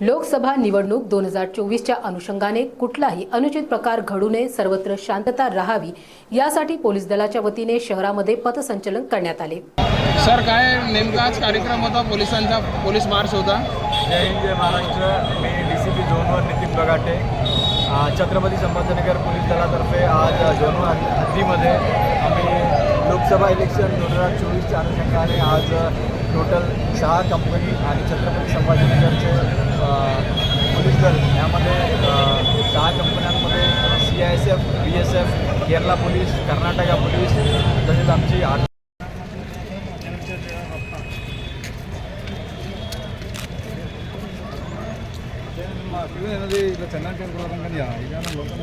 लोकसभा निवडणूक दोन हजार चोवीसच्या अनुषंगाने कुठलाही अनुचित प्रकार घडू नये सर्वत्र शांतता राहावी यासाठी पोलीस दलाच्या वतीने शहरामध्ये पथसंचलन करण्यात आले. सर काय नेमका आज कार्यक्रम होता? पोलिसांचा पोलीस मार्च होता. जय हिंद जय महाराष्ट्र. मी डी सी पी झोनवर नितीन बगाटे. छत्रपती संभाजीनगर पोलीस दलातर्फे आज झोनवर हद- हद्दीमध्ये आम्ही लोकसभा इलेक्शन दोन हजार चोवीसच्या अनुषंगाने आज टोटल सहा कंपनी आणि Chhatrapati संभाजीनगरचे S F B S F Kerala police Karnataka police तसेच आमची आठ మా ఫ్యూ అనేది ఇట్లా చెన్నైకి వెళ్ళకుండా కానీ ఇదే లోకల్